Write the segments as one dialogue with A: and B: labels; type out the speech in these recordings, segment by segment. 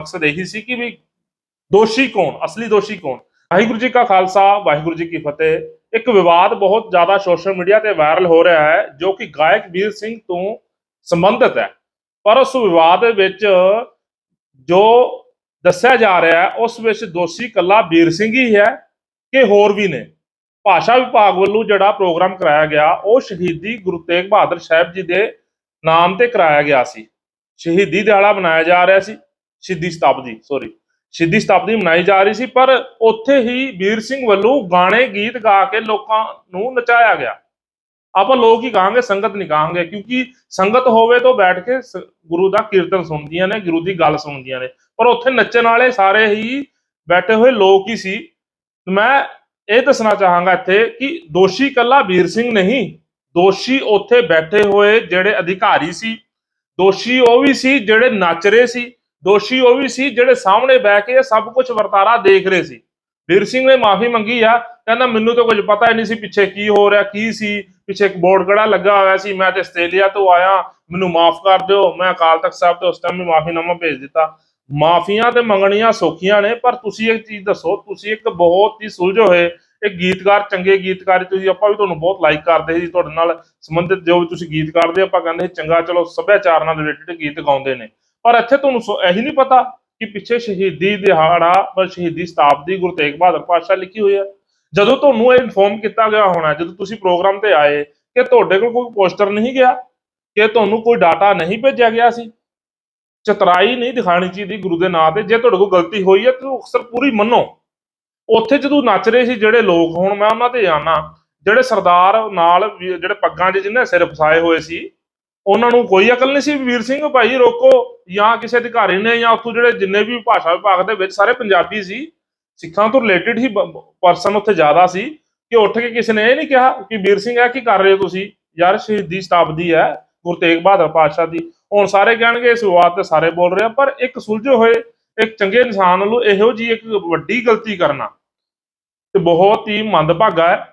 A: ਮਕਸਦ ਇਹੀ ਸੀ ਕਿ ਵੀ ਦੋਸ਼ੀ ਕੌਣ, ਅਸਲੀ ਦੋਸ਼ੀ ਕੌਣ? ਵਾਹਿਗੁਰੂ ਜੀ ਕਾ ਖਾਲਸਾ, ਵਾਹਿਗੁਰੂ ਜੀ ਕੀ ਫਤਿਹ। ਇੱਕ ਵਿਵਾਦ ਬਹੁਤ ਜ਼ਿਆਦਾ ਸੋਸ਼ਲ ਮੀਡੀਆ ਤੇ ਵਾਇਰਲ ਹੋ ਰਿਹਾ ਹੈ, ਜੋ ਕਿ ਗਾਇਕ ਵੀਰ ਸਿੰਘ ਤੋਂ ਸੰਬੰਧਿਤ ਹੈ। ਪਰ ਉਸ ਵਿਵਾਦ ਵਿੱਚ ਜੋ ਦੱਸਿਆ ਜਾ ਰਿਹਾ ਹੈ, ਉਸ ਵਿੱਚ ਦੋਸ਼ੀ ਕੱਲਾ ਵੀਰ ਸਿੰਘ ਹੀ ਹੈ ਕਿ ਹੋਰ ਵੀ ਨੇ। ਭਾਸ਼ਾ ਵਿਭਾਗ ਵੱਲੋਂ ਜਿਹੜਾ ਪ੍ਰੋਗਰਾਮ ਕਰਾਇਆ ਗਿਆ, ਉਹ ਸ਼ਹੀਦੀ ਗੁਰੂ ਤੇਗ ਬਹਾਦਰ ਸਾਹਿਬ ਜੀ ਦੇ ਨਾਮ ਤੇ ਕਰਾਇਆ ਗਿਆ ਸੀ। ਸ਼ਹੀਦੀ ਦਿਹਾੜਾ ਮਨਾਇਆ ਜਾ ਰਿਹਾ ਸੀ। ਸ਼ਹੀਦੀ ਸ਼ਤਾਬਦੀ ਸੌਰੀ ਸ਼ਹੀਦੀ ਸ਼ਤਾਬਦੀ ਮਨਾਈ ਜਾ ਰਹੀ ਸੀ, ਪਰ ਉੱਥੇ ਹੀ ਵੀਰ ਸਿੰਘ ਵੱਲੋਂ ਗਾਣੇ, ਗੀਤ ਗਾ ਕੇ ਲੋਕਾਂ ਨੂੰ ਨਚਾਇਆ ਗਿਆ। ਆਪਾਂ ਲੋਕ ਹੀ ਕਹਾਂਗੇ, ਸੰਗਤ ਨਹੀਂ ਕਹਾਂਗੇ, ਕਿਉਂਕਿ ਸੰਗਤ ਹੋਵੇ ਤਾਂ ਬੈਠ ਕੇ ਸ- ਗੁਰੂ ਦਾ ਕੀਰਤਨ ਸੁਣਦੀਆਂ ਨੇ, ਗੁਰੂ ਦੀ ਗੱਲ ਸੁਣਦੀਆਂ ਨੇ। ਪਰ ਉੱਥੇ ਨੱਚਣ ਵਾਲੇ ਸਾਰੇ ਹੀ ਬੈਠੇ ਹੋਏ ਲੋਕ ਹੀ ਸੀ। ਮੈਂ ਇਹ ਦੱਸਣਾ ਚਾਹਾਂਗਾ ਇੱਥੇ ਕਿ ਦੋਸ਼ੀ ਕੱਲਾ ਵੀਰ ਸਿੰਘ ਨਹੀਂ, ਦੋਸ਼ੀ ਉੱਥੇ ਬੈਠੇ ਹੋਏ ਜਿਹੜੇ ਅਧਿਕਾਰੀ ਸੀ, ਦੋਸ਼ੀ ਉਹ ਵੀ ਸੀ ਜਿਹੜੇ ਨੱਚ ਰਹੇ ਸੀ। ਦੋਸ਼ੀ ਉਹ ਵੀ ਸੀ ਜਿਹੜੇ ਸਾਹਮਣੇ ਬਹਿ ਕੇ ਇਹ ਸਭ ਕੁਝ ਵਰਤਾਰਾ ਦੇਖ ਰਹੇ ਸੀ। ਵੀਰ ਸਿੰਘ ਨੇ ਮਾਫੀ ਮੰਗੀ ਆ, ਕਹਿੰਦਾ ਮੈਨੂੰ ਤਾਂ ਕੁਝ ਪਤਾ ਹੀ ਨਹੀਂ ਸੀ ਪਿੱਛੇ ਕੀ ਹੋ ਰਿਹਾ, ਕੀ ਸੀ। ਪਿੱਛੇ ਇੱਕ ਬੋਰਡ ਕਿਹੜਾ ਲੱਗਾ ਹੋਇਆ ਸੀ, ਮੈਂ ਤੇ ਆਸਟ੍ਰੇਲੀਆ ਤੋਂ ਆਇਆ, ਮੈਨੂੰ ਮਾਫ ਕਰ ਦਿਓ। ਮੈਂ ਅਕਾਲ ਤਖਤ ਸਾਹਿਬ ਤੇ ਉਸ ਟਾਈਮ ਵੀ ਮਾਫੀਨਾਮਾ ਭੇਜ ਦਿੱਤਾ। ਮਾਫੀਆਂ ਤੇ ਮੰਗਣੀਆਂ ਸੌਖੀਆਂ ਨੇ, ਪਰ ਤੁਸੀਂ ਇੱਕ ਚੀਜ਼ ਦੱਸੋ, ਤੁਸੀਂ ਇੱਕ ਬਹੁਤ ਹੀ ਸੁਲਝੇ ਹੋਏ, ਇੱਕ ਗੀਤਕਾਰ, ਚੰਗੇ ਗੀਤਕਾਰ, ਤੁਸੀਂ ਆਪਾਂ ਵੀ ਤੁਹਾਨੂੰ ਬਹੁਤ ਲਾਈਕ ਕਰਦੇ ਸੀ, ਤੁਹਾਡੇ ਨਾਲ ਸੰਬੰਧਿਤ ਜੋ ਵੀ ਤੁਸੀਂ ਗੀਤ ਕਰਦੇ ਆਪਾਂ ਕਹਿੰਦੇ ਸੀ, ਚੰਗਾ ਚਲੋ ਸੱਭਿਆਚਾਰ ਨਾਲ ਰਿਲੇਟਡ ਗੀਤ ਗਾਉਂਦੇ ਨੇ। ਪਰ ਇੱਥੇ ਤੁਹਾਨੂੰ ਸੋ- ਇਹੀ ਨਹੀਂ ਪਤਾ ਕਿ ਪਿੱਛੇ ਸ਼ਹੀਦੀ ਦਿਹਾੜਾ ਪਰ ਸ਼ਹੀਦੀ ਸ਼ਤਾਬਦੀ ਗੁਰੂ ਤੇਗ ਬਹਾਦਰ ਪਾਤਸ਼ਾਹ ਲਿਖੀ ਹੋਈ ਹੈ। ਜਦੋਂ ਤੁਹਾਨੂੰ ਇਹ ਇਨਫੋਰਮ ਕੀਤਾ ਗਿਆ ਹੋਣਾ, ਜਦੋਂ ਤੁਸੀਂ ਪ੍ਰੋਗਰਾਮ ਤੇ ਆਏ ਕਿ ਤੁਹਾਡੇ ਕੋਲ ਕੋਈ ਪੋਸਟਰ ਨਹੀਂ ਗਿਆ, ਕਿ ਤੁਹਾਨੂੰ ਕੋਈ ਡਾਟਾ ਨਹੀਂ ਭੇਜਿਆ ਗਿਆ ਸੀ, ਚਤਰਾਈ ਨਹੀਂ ਦਿਖਾਣੀ ਚਾਹੀਦੀ ਗੁਰੂ ਦੇ ਨਾਂ ਤੇ, ਜੇ ਤੁਹਾਡੇ ਕੋਲ ਗਲਤੀ ਹੋਈ ਹੈ ਤਾਂ ਅਕਸਰ ਪੂਰੀ ਮੰਨੋ। ਉੱਥੇ ਜਦੋਂ ਨੱਚ ਰਹੇ ਸੀ ਜਿਹੜੇ ਲੋਕ, ਹੁਣ ਮੈਂ ਉਹਨਾਂ ਤੇ ਜਾਣਾ ਜਿਹੜੇ ਸਰਦਾਰ ਨਾਲ ਵੀ- ਜਿਹੜੇ ਪੱਗਾਂ 'ਚ ਜਿੰਨੇ ਸਿਰ ਫਸਾਏ ਹੋਏ ਸੀ ਉਹਨਾਂ ਨੂੰ ਕੋਈ ਅਕਲ ਨਹੀਂ ਸੀ ਵੀਰ ਸਿੰਘ, ਭਾਈ ਰੋਕੋ, ਜਾਂ ਕਿਸੇ ਅਧਿਕਾਰੀ ਨੇ, ਜਾਂ ਉੱਥੋਂ ਜਿਹੜੇ ਜਿੰਨੇ ਵੀ ਭਾਸ਼ਾ ਵਿਭਾਗ ਦੇ ਵਿੱਚ ਸਾਰੇ ਪੰਜਾਬੀ ਸੀ, ਸਿੱਖਾਂ ਤੋਂ ਰਿਲੇਟਡ ਹੀ ਪਰਸਨ ਉੱਥੇ ਜ਼ਿਆਦਾ ਸੀ, ਕਿ ਉੱਠ ਕੇ ਕਿਸੇ ਨੇ ਇਹ ਨਹੀਂ ਕਿਹਾ ਕਿ ਵੀਰ ਸਿੰਘ ਇਹ ਕੀ ਕਰ ਰਹੇ ਹੋ ਤੁਸੀਂ? ਯਾਰ ਸ਼ਹੀਦੀ ਸ਼ਤਾਬਦੀ ਹੈ, ਗੁਰੂ ਤੇਗ ਬਹਾਦਰ ਪਾਤਸ਼ਾਹ ਦੀ। ਹੁਣ ਸਾਰੇ ਕਹਿਣਗੇ ਇਸ ਵਿਵਾਦ ਤੇ ਸਾਰੇ ਬੋਲ ਰਹੇ ਆ, ਪਰ ਇੱਕ ਸੁਲਝੇ ਹੋਏ, ਇੱਕ ਚੰਗੇ ਇਨਸਾਨ ਵੱਲੋਂ ਇਹੋ ਜੀ ਇੱਕ ਵੱਡੀ ਗਲਤੀ ਕਰਨਾ, ਤੇ ਬਹੁਤ ਹੀ ਮੰਦਭਾਗਾ ਹੈ।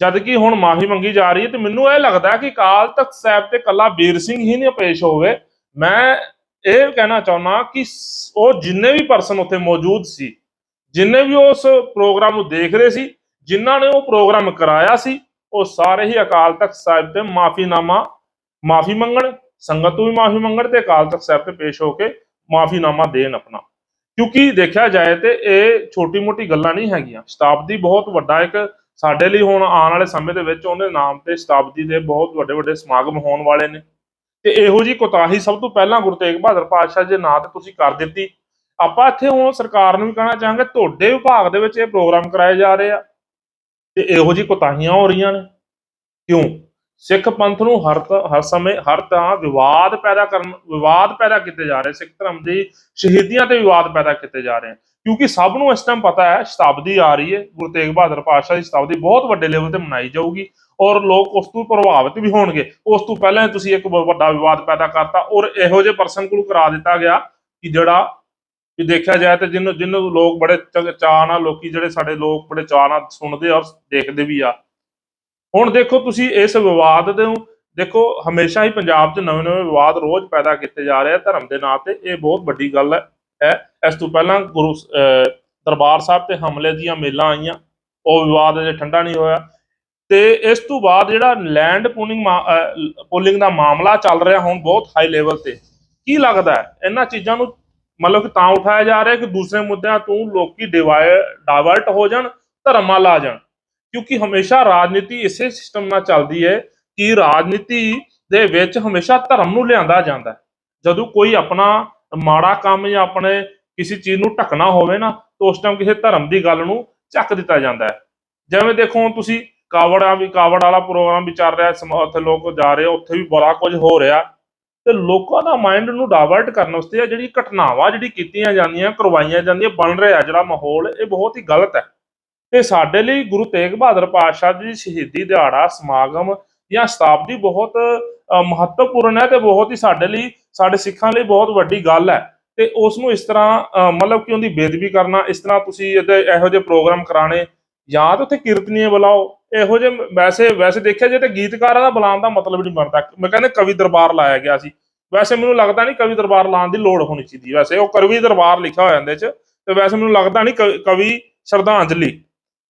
A: ਜਦ ਕਿ ਹੁਣ ਮਾਫੀ ਮੰਗੀ ਜਾ ਰਹੀ ਹੈ ਤੇ ਮੈਨੂੰ ਇਹ ਲੱਗਦਾ ਕਿ ਕਾਲ ਤਖਤ ਸਾਹਿਬ ਤੇ ਕੱਲਾ ਵੀਰ ਸਿੰਘ ਹੀ ਨਹੀਂ ਪੇਸ਼ ਹੋਵੇ। ਮੈਂ ਇਹ ਕਹਿਣਾ ਚਾਹੁੰਦਾ ਕਿ ਉਹ ਜਿੰਨੇ ਵੀ ਪਰਸਨ ਉੱਥੇ ਮੌਜੂਦ ਸੀ, ਜਿੰਨੇ ਵੀ ਉਸ ਪ੍ਰੋਗਰਾਮ ਨੂੰ ਦੇਖ ਰਹੇ ਸੀ, ਜਿਨ੍ਹਾਂ ਨੇ ਉਹ ਪ੍ਰੋਗਰਾਮ ਕਰਾਇਆ ਸੀ, ਉਹ ਸਾਰੇ ਹੀ ਅਕਾਲ ਤਖਤ ਸਾਹਿਬ ਤੇ ਮਾਫੀਨਾਮਾ, ਮਾਫੀ ਮੰਗਣ, ਸੰਗਤ ਤੋਂ ਵੀ ਮਾਫੀ ਮੰਗਣ ਤੇ ਅਕਾਲ ਤਖਤ ਸਾਹਿਬ ਤੇ ਪੇਸ਼ ਹੋ ਕੇ ਮਾਫੀਨਾਮਾ ਦੇਣ ਆਪਣਾ। ਕਿਉਂਕਿ ਦੇਖਿਆ ਜਾਏ ਤੇ ਇਹ ਛੋਟੀ-ਮੋਟੀ ਗੱਲਾਂ ਨਹੀਂ ਹੈਗੀਆਂ। ਸ਼ਤਾਬਦੀ ਬਹੁਤ ਵੱਡਾ ਇੱਕ ਸਾਡੇ ਲਈ ਹੁਣ ਆਉਣ ਵਾਲੇ ਸਮੇਂ ਦੇ ਵਿੱਚ ਉਹਦੇ ਨਾਮ ਤੇ ਸ਼ਤਾਬਦੀ ਦੇ ਬਹੁਤ ਵੱਡੇ ਵੱਡੇ ਸਮਾਗਮ ਹੋਣ ਵਾਲੇ ਨੇ। ਤੇ ਇਹੋ ਜੀ ਕੋਤਾਹੀ ਸਭ ਤੋਂ ਪਹਿਲਾਂ ਗੁਰੂ ਤੇਗ ਬਹਾਦਰ ਪਾਤਸ਼ਾਹ ਦੇ ਨਾਂ ਤੇ ਤੁਸੀਂ ਕਰ ਦਿੱਤੀ। ਆਪਾਂ ਇੱਥੇ ਹੁਣ ਸਰਕਾਰ ਨੂੰ ਵੀ ਕਹਿਣਾ ਚਾਹਾਂਗੇ, ਤੁਹਾਡੇ ਵਿਭਾਗ ਦੇ ਵਿੱਚ ਇਹ ਪ੍ਰੋਗਰਾਮ ਕਰਾਏ ਜਾ ਰਹੇ ਆ। ਤੇ ਇਹੋ ਜੀ ਕੋਤਾਹੀਆਂ ਹੋ ਰਹੀਆਂ ਨੇ। ਕਿਉਂ? ਸਿੱਖ ਪੰਥ ਨੂੰ ਹਰ ਤ- ਹਰ ਸਮੇਂ ਹਰ ਤਰ੍ਹਾਂ ਵਿਵਾਦ ਪੈਦਾ ਕਰਨ, ਵਿਵਾਦ ਪੈਦਾ ਕੀਤੇ ਜਾ ਰਹੇ, ਸਿੱਖ ਧਰਮ ਦੀ ਸ਼ਹੀਦੀਆਂ ਤੇ ਵਿਵਾਦ ਪੈਦਾ ਕੀਤੇ ਜਾ ਰਹੇ ਹਨ ਕਿਉਂਕਿ ਸਭ ਨੂੰ ਇਸ ਟਾਈਮ ਪਤਾ ਹੈ, ਸ਼ਤਾਬਦੀ ਆ ਰਹੀ ਹੈ, ਗੁਰੂ ਤੇਗ ਬਹਾਦਰ ਪਾਤਸ਼ਾਹ ਦੀ ਸ਼ਤਾਬਦੀ ਬਹੁਤ ਵੱਡੇ ਲੈਵਲ ਤੇ ਮਨਾਈ ਜਾਊਗੀ ਔਰ ਲੋਕ ਉਸ ਤੋਂ ਪ੍ਰਭਾਵਿਤ ਵੀ ਹੋਣਗੇ। ਉਸ ਤੋਂ ਪਹਿਲਾਂ ਹੀ ਤੁਸੀਂ ਇੱਕ ਵੱਡਾ ਵਿਵਾਦ ਪੈਦਾ ਕਰਤਾ ਔਰ ਇਹੋ ਜਿਹੇ ਪਰਸਨ ਕੋਲ ਕਰਾ ਦਿੱਤਾ ਗਿਆ ਕਿ ਜਿਹੜਾ ਵੀ ਦੇਖਿਆ ਜਾਏ ਤੇ ਜਿਹਨੂੰ ਜਿਹਨੂੰ ਲੋਕ ਬੜੇ ਚ- ਚਾਅ ਨਾਲ ਲੋਕੀ ਜਿਹੜੇ ਸਾਡੇ ਲੋਕ ਬੜੇ ਚਾਅ ਨਾਲ ਸੁਣਦੇ ਔਰ ਦੇਖਦੇ ਵੀ ਆ। ਹੁਣ ਦੇਖੋ ਤੁਸੀਂ ਇਸ ਵਿਵਾਦ ਦੇ ਨੂੰ ਦੇਖੋ ਹਮੇਸ਼ਾ ਹੀ ਪੰਜਾਬ 'ਚ ਨਵੇਂ-ਨਵੇਂ ਵਿਵਾਦ ਰੋਜ਼ ਪੈਦਾ ਕੀਤੇ ਜਾ ਰਹੇ ਆ ਧਰਮ ਦੇ ਨਾਂ ਤੇ। ਇਹ ਬਹੁਤ ਵੱਡੀ ਗੱਲ ਹੈ। ਹੈ। ਇਸ ਤੋਂ ਪਹਿਲਾਂ ਗੁਰੂ ਦਰਬਾਰ ਸਾਹਿਬ ਤੇ ਹਮਲੇ ਦੀਆਂ ਮੇਲਾਂ ਆਈਆਂ। ਉਹ ਵਿਵਾਦ ਅਜੇ ਠੰਡਾ ਨਹੀਂ ਹੋਇਆ। ਤੇ ਇਸ ਤੋਂ ਬਾਅਦ ਜਿਹੜਾ ਲੈਂਡ ਪੂਲਿੰਗ ਪੋਲਿੰਗ ਦਾ ਮਾਮਲਾ ਚੱਲ ਰਿਹਾ ਹੁਣ ਬਹੁਤ ਹਾਈ ਲੈਵਲ ਤੇ। ਕੀ ਲੱਗਦਾ ਇਹਨਾਂ ਚੀਜ਼ਾਂ ਨੂੰ ਮਤਲਬ ਕਿ ਤਾਂ ਉਠਾਇਆ ਜਾ ਰਿਹਾ ਕਿ ਦੂਸਰੇ ਮੁੱਦਿਆਂ ਤੋਂ ਲੋਕੀ ਡਾਇਵਰਟ ਹੋ ਜਾਣ, ਧਰਮ ਵੱਲ ਆ ਜਾਣ। ਕਿਉਂਕਿ ਹਮੇਸ਼ਾ ਰਾਜਨੀਤੀ ਇਸੇ ਸਿਸਟਮ ਨਾਲ ਚੱਲਦੀ ਹੈ ਕਿ ਰਾਜਨੀਤੀ ਦੇ ਵਿੱਚ ਹਮੇਸ਼ਾ ਧਰਮ ਨੂੰ ਲਿਆਂਦਾ ਜਾਂਦਾ ਜਦੋਂ ਕੋਈ ਆਪਣਾ ਮਾੜਾ ਕੰਮ ਜਾਂ ਆਪਣੇ ਕਿਸੇ ਚੀਜ਼ ਨੂੰ ਢੱਕਣਾ ਹੋਵੇ ਨਾ, ਤਾਂ ਉਸ ਟਾਈਮ ਕਿਸੇ ਧਰਮ ਦੀ ਗੱਲ ਨੂੰ ਚੱਕ ਦਿੱਤਾ ਜਾਂਦਾ ਹੈ। ਜਿਵੇਂ ਦੇਖੋ ਹੁਣ ਤੁਸੀਂ ਕਾਵੜਾ ਵੀ ਕਾਵੜ ਵਾਲਾ ਪ੍ਰੋਗਰਾਮ ਵਿਚਾਰ ਰਿਹਾ, ਸਮਾ- ਉੱਥੇ ਲੋਕ ਜਾ ਰਹੇ ਆ, ਉੱਥੇ ਵੀ ਬੜਾ ਕੁਝ ਹੋ ਰਿਹਾ। ਤੇ ਲੋਕਾਂ ਦਾ ਮਾਈਂਡ ਨੂੰ ਡਾਇਵਰਟ ਕਰਨ ਵਾਸਤੇ ਆ ਜਿਹੜੀ ਘਟਨਾਵਾਂ ਜਿਹੜੀ ਕੀਤੀਆਂ ਜਾਂਦੀਆਂ, ਕਰਵਾਈਆਂ ਜਾਂਦੀਆਂ, ਬਣ ਰਿਹਾ ਜਿਹੜਾ ਮਾਹੌਲ, ਇਹ ਬਹੁਤ ਹੀ ਗਲਤ ਹੈ। ਤੇ ਸਾਡੇ ਲਈ ਗੁਰੂ ਤੇਗ ਬਹਾਦਰ ਪਾਤਸ਼ਾਹ ਜੀ ਸ਼ਹੀਦੀ ਦਿਹਾੜਾ, ਸਮਾਗਮ ਜਾਂ ਸ਼ਤਾਬਦੀ ਬਹੁਤ ਮਹੱਤਵਪੂਰਨ ਹੈ ਤੇ ਬਹੁਤ ਹੀ ਸਾਡੇ ਲਈ ਸਾਡੇ ਸਿੱਖਾਂ ਲਈ ਬਹੁਤ ਵੱਡੀ ਗੱਲ ਹੈ। ਤੇ ਉਸ ਨੂੰ ਇਸ ਤਰ੍ਹਾਂ ਮਤਲਬ ਕਿ ਉਹਦੀ ਬੇਦਬੀ ਕਰਨਾ, ਇਸ ਤਰ੍ਹਾਂ ਤੁਸੀਂ ਇਹਦੇ ਇਹੋ ਜਿਹੇ ਪ੍ਰੋਗਰਾਮ ਕਰਾਣੇ ਜਾਂ ਤਾਂ ਉੱਥੇ ਕੀਰਤਨੀਏ ਬੁਲਾਓ, ਇਹੋ ਜਿਹੇ ਵੈਸੇ ਵੈਸੇ ਦੇਖਿਆ ਜੇ ਤੇ ਗੀਤਕਾਰਾਂ ਦਾ ਬੁਲਾਉਣ ਦਾ ਮਤਲਬ ਨਹੀਂ ਬਣਦਾ। ਮੈਂ ਕਹਿੰਦੇ ਕਵੀ ਦਰਬਾਰ ਲਾਇਆ ਗਿਆ ਸੀ। ਵੈਸੇ ਮੈਨੂੰ ਲੱਗਦਾ ਨਹੀਂ ਕਵੀ ਦਰਬਾਰ ਲਾਉਣ ਦੀ ਲੋੜ ਹੋਣੀ ਚਾਹੀਦੀ। ਵੈਸੇ ਉਹ ਕਵੀ ਦਰਬਾਰ ਲਿਖਿਆ ਹੋਇਆ ਇਹਦੇ ਚ, ਤੇ ਵੈਸੇ ਮੈਨੂੰ ਲੱਗਦਾ ਨਹੀਂ ਕਵੀ- ਕਵੀ ਸ਼ਰਧਾਂਜਲੀ।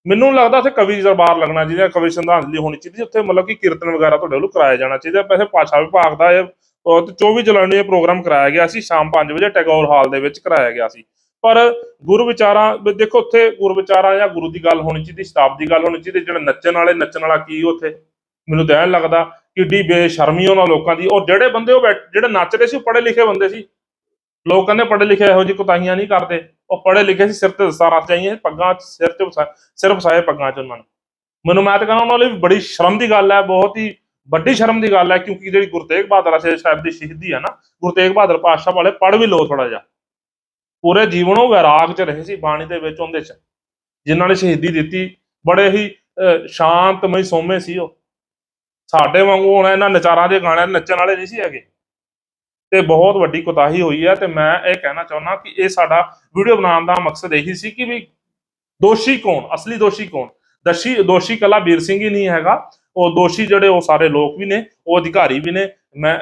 A: ਮੈਨੂੰ ਲੱਗਦਾ ਉੱਥੇ ਕਵੀ ਦਰਬਾਰ ਲੱਗਣਾ ਚਾਹੀਦਾ, ਕਵੀ ਸ਼ਰਧਾਂਜਲੀ ਹੋਣੀ ਚਾਹੀਦੀ, ਉੱਥੇ ਮਤਲਬ ਕਿ ਕੀਰਤਨ ਵਗੈਰਾ ਤੁਹਾਡੇ ਵੱਲੋਂ ਕਰਾਇਆ ਜਾਣਾ ਚਾਹੀਦਾ। ਵੈਸੇ ਭਾਸ਼ਾ ਵਿਭਾਗ ਦਾ ਇਹ ਉਹ ਤੇ 24 ਜੁਲਾਈ ਨੂੰ ਇਹ ਪ੍ਰੋਗਰਾਮ ਕਰਾਇਆ ਗਿਆ ਸੀ, ਸ਼ਾਮ 5 ਵਜੇ ਟੈਗੋਰ ਹਾਲ ਦੇ ਵਿੱਚ ਕਰਾਇਆ ਗਿਆ ਸੀ। ਪਰ ਗੁਰੂ ਵਿਚਾਰਾਂ ਦੇਖੋ ਉੱਥੇ ਗੁਰੂ ਵਿਚਾਰਾਂ ਜਾਂ ਗੁਰੂ ਦੀ ਗੱਲ ਹੋਣੀ ਚਾਹੀਦੀ, ਸ਼ਤਾਬ ਦੀ ਗੱਲ ਹੋਣੀ ਚਾਹੀਦੀ, ਜਿਹੜੇ ਨੱਚਣ ਵਾਲੇ, ਨੱਚਣ ਵਾਲਾ ਕੀ ਉੱਥੇ? ਮੈਨੂੰ ਤਾਂ ਲੱਗਦਾ ਕਿੱਡੀ ਬੇਸ਼ਰਮੀ ਉਹਨਾਂ ਲੋਕਾਂ ਦੀ। ਔਰ ਜਿਹੜੇ ਬੰਦੇ ਉਹ ਬੈਠ- ਜਿਹੜੇ ਨੱਚ ਰਹੇ ਸੀ, ਉਹ ਪੜ੍ਹੇ ਲਿਖੇ ਬੰਦੇ ਸੀ। ਲੋਕ ਕਹਿੰਦੇ ਪੜ੍ਹੇ ਲਿਖੇ ਇਹੋ ਜਿਹੀ ਕੁਤਾਹੀਆਂ ਨਹੀਂ ਕਰਦੇ। ਉਹ ਪੜ੍ਹੇ ਲਿਖੇ ਸੀ, ਸਿਰ ਤੇ ਦਸਤਾਰਾਂ ਚਾਹੀਏ ਪੱਗਾਂ 'ਚ, ਸਿਰ ਤੇ ਵਸਾ- ਸਿਰ ਵਸਾਏ ਪੱਗਾਂ 'ਚ ਉਹਨਾਂ ਨੂੰ। ਮੈਨੂੰ ਮੈਂ ਤਾਂ ਕਹਿੰਦਾ ਉਹਨਾਂ ਲਈ ਬੜੀ ਸ਼ਰਮ ਦੀ ਗੱਲ ਹੈ, ਬਹੁਤ ਹੀ ਵੱਡੀ ਸ਼ਰਮ ਦੀ ਗੱਲ ਹੈ, ਕਿਉਂਕਿ ਜਿਹੜੀ ਗੁਰੂ ਤੇਗ ਬਹਾਦਰ ਸਾਹਿਬ ਦੀ ਸ਼ਹੀਦੀ ਹੈ ਨਾ, ਗੁਰੂ ਤੇਗ ਬਹਾਦਰ ਪਾਤਸ਼ਾਹ ਵਾਲੇ ਪੜ੍ਹ ਵੀ ਲੋ ਥੋੜਾ ਜਿਹਾ। ਪੂਰੇ ਜੀਵਨ ਉਹ ਵੈਰਾਗ 'ਚ ਰਹੇ ਸੀ, ਬਾਣੀ ਦੇ ਵਿੱਚ, ਉਹਦੇ 'ਚ। ਜਿਨ੍ਹਾਂ ਨੇ ਸ਼ਹੀਦੀ ਦਿੱਤੀ, ਬੜੇ ਹੀ ਸ਼ਾਂਤਮਈ ਸੋਮੇ ਸੀ ਉਹ। ਸਾਡੇ ਵਾਂਗੂ ਹੁਣ ਇਹਨਾਂ ਨਚਾਰਾਂ ਦੇ ਗਾਣਿਆਂ ਨੱਚਣ ਵਾਲੇ ਨਹੀਂ ਸੀ ਹੈਗੇ। ਤੇ ਬਹੁਤ ਵੱਡੀ ਕੁਤਾਹੀ ਹੋਈ ਹੈ ਤੇ ਮੈਂ ਇਹ ਕਹਿਣਾ ਚਾਹੁੰਦਾ ਕਿ ਇਹ ਸਾਡਾ ਵੀਡੀਓ ਬਣਾਉਣ ਦਾ ਮਕਸਦ ਇਹੀ ਸੀ ਕਿ ਵੀ ਦੋਸ਼ੀ ਕੌਣ, ਅਸਲੀ ਦੋਸ਼ੀ ਕੌਣ? ਦਸ਼ੀ, ਦੋਸ਼ੀ ਕਲਾ ਵੀਰ ਸਿੰਘ ਹੀ ਨਹੀਂ ਹੈਗਾ। ਉਹ ਦੋਸ਼ੀ ਜਿਹੜੇ ਉਹ ਸਾਰੇ ਲੋਕ ਵੀ ਨੇ, ਉਹ ਅਧਿਕਾਰੀ ਵੀ ਨੇ। ਮੈਂ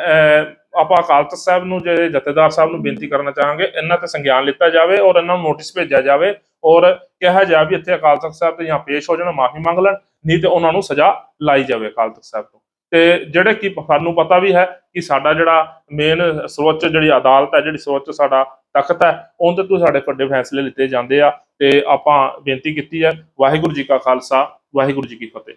A: ਆਪਾਂ ਅਕਾਲ ਤਖਤ ਸਾਹਿਬ ਨੂੰ, ਜਿਹੜੇ ਜਥੇਦਾਰ ਸਾਹਿਬ ਨੂੰ ਬੇਨਤੀ ਕਰਨਾ ਚਾਹਾਂਗੇ, ਇਹਨਾਂ ਤੇ ਸੰਗਿਆਨ ਲਿੱਤਾ ਜਾਵੇ ਔਰ ਇਹਨਾਂ ਨੂੰ ਨੋਟਿਸ ਭੇਜਿਆ ਜਾਵੇ ਔਰ ਕਿਹਾ ਜਾ ਵੀ ਇੱਥੇ ਅਕਾਲ ਤਖਤ ਸਾਹਿਬ ਤੇ ਜਾਂ ਪੇਸ਼ ਹੋ ਜਾਣ, ਮਾਫੀ ਮੰਗ ਲੈਣ, ਨਹੀਂ ਤੇ ਉਹਨਾਂ ਨੂੰ ਸਜ਼ਾ ਲਾਈ ਜਾਵੇ ਅਕਾਲ ਤਖਤ ਸਾਹਿਬ ਤੋਂ। ਤੇ ਜਿਹੜੇ ਕਿ ਸਾਨੂੰ ਪਤਾ ਵੀ ਹੈ ਕਿ ਸਾਡਾ ਜਿਹੜਾ ਮੇਨ ਸਰਵੋੱਚ ਜਿਹੜੀ ਅਦਾਲਤ ਹੈ, ਜਿਹੜੀ ਸਰਵੋੱਚ ਸਾਡਾ ਤਖਤ ਹੈ, ਉਹਦੇ ਤੋਂ ਸਾਡੇ ਵੱਡੇ ਫੈਸਲੇ ਲਿੱਤੇ ਜਾਂਦੇ ਆ ਤੇ ਆਪਾਂ ਬੇਨਤੀ ਕੀਤੀ ਹੈ, ਵਾਹਿਗੁਰੂ ਜੀ ਕਾ ਖਾਲਸਾ, ਵਾਹਿਗੁਰੂ ਜੀ ਕੀ ਫਤਿਹ।